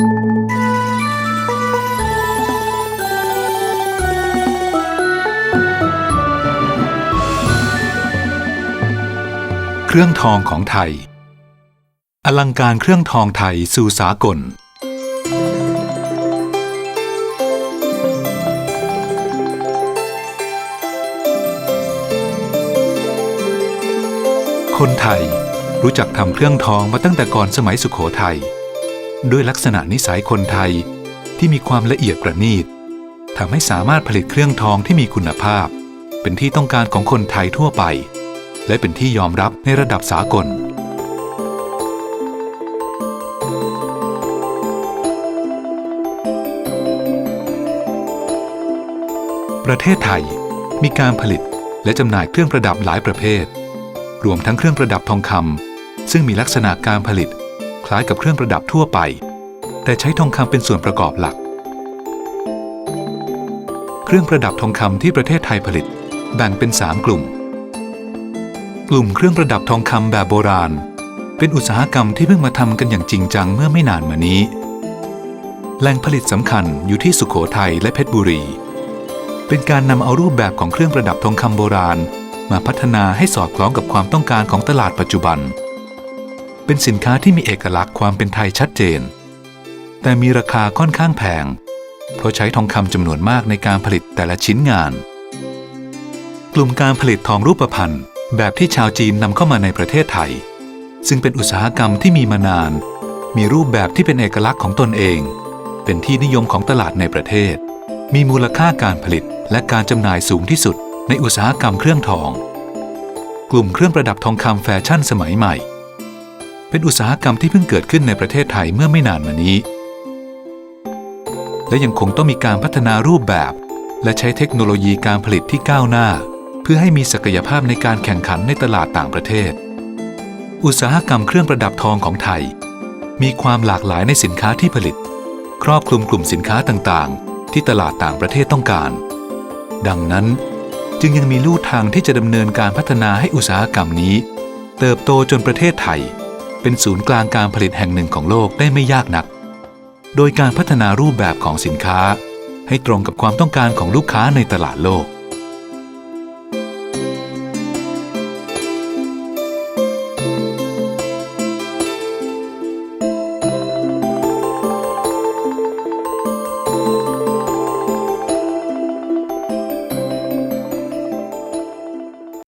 เครื่องทองของไทย อลังการเครื่องทองไทยสู่สากล คนไทยรู้จักทำเครื่องทองมาตั้งแต่ก่อนสมัยสุขโขทยัย ด้วยลักษณะนิสัยคนไทยที่มีความละเอียดประณีตทำให้สามารถผลิตเครื่องทองที่มีคุณภาพ เป็นที่ต้องการของคนไทยทั่วไป และเป็นที่ยอมรับในระดับสากล ประเทศไทยมีการผลิตและจำหน่ายเครื่องประดับหลายประเภท รวมทั้งเครื่องประดับทองคำซึ่งมีลักษณะการผลิต ล้ายกับเครื่องประดับทั่วไป แต่ใช้ทองคำเป็นส่วนประกอบหลัก เครื่องประดับทองคำที่ประเทศไทยผลิต แบ่งเป็น 3 กลุ่ม กลุ่มเครื่องประดับทองคำแบบโบราณ เป็นอุตสาหกรรมที่เพิ่งมาทำกันอย่างจริงจังเมื่อไม่นานมานี้ แหล่งผลิตสำคัญอยู่ที่สุขโขทัยและเพชรบุรี เป็นการนำเอารูปแบบของเครื่องประดับทองคำโบราณ มาพัฒนาให้สอดคล้องกับความต้องการของตลาดปัจจุบัน เป็นสินค้าที่มีเอกลักษณ์ความเป็นไทยชัดเจน แต่มีราคาค่อนข้างแพง เพราะใช้ทองคำจำนวนมากในการผลิตแต่ละชิ้นงาน กลุ่มการผลิตทองรูปพรรณแบบที่ชาวจีนนำเข้ามาในประเทศไทย ซึ่งเป็นอุตสาหกรรมที่มีมานาน มีรูปแบบที่เป็นเอกลักษณ์ของตนเอง เป็นที่นิยมของตลาดในประเทศ มีมูลค่าการผลิตและการจำหน่ายสูงที่สุด ในอุตสาหกรรมเครื่องทอง กลุ่มเครื่องประดับทองคำแฟชั่นสมัยใหม่ เป็นอุตสาหกรรมที่เพิ่งเกิดขึ้นในประเทศไทยเมื่อไม่นานมานี้ และยังคงต้องมีการพัฒนารูปแบบ และใช้เทคโนโลยีการผลิตที่ก้าวหน้า เพื่อให้มีศักยภาพในการแข่งขันในตลาดต่างประเทศ อุตสาหกรรมเครื่องประดับทองของไทย มีความหลากหลายในสินค้าที่ผลิต ครอบคลุมกลุ่มสินค้าต่างๆ ที่ตลาดต่างประเทศต้องการ ดังนั้นจึงยังมีลู่ทางที่จะดำเนินการพัฒนาให้อุตสาหกรรมนี้ เติบโตจนประเทศไทย เป็นศูนย์กลางการผลิตแห่งหนึ่งของโลกได้ไม่ยากนัก โดยการพัฒนารูปแบบของสินค้า ให้ตรงกับความต้องการของลูกค้าในตลาดโลก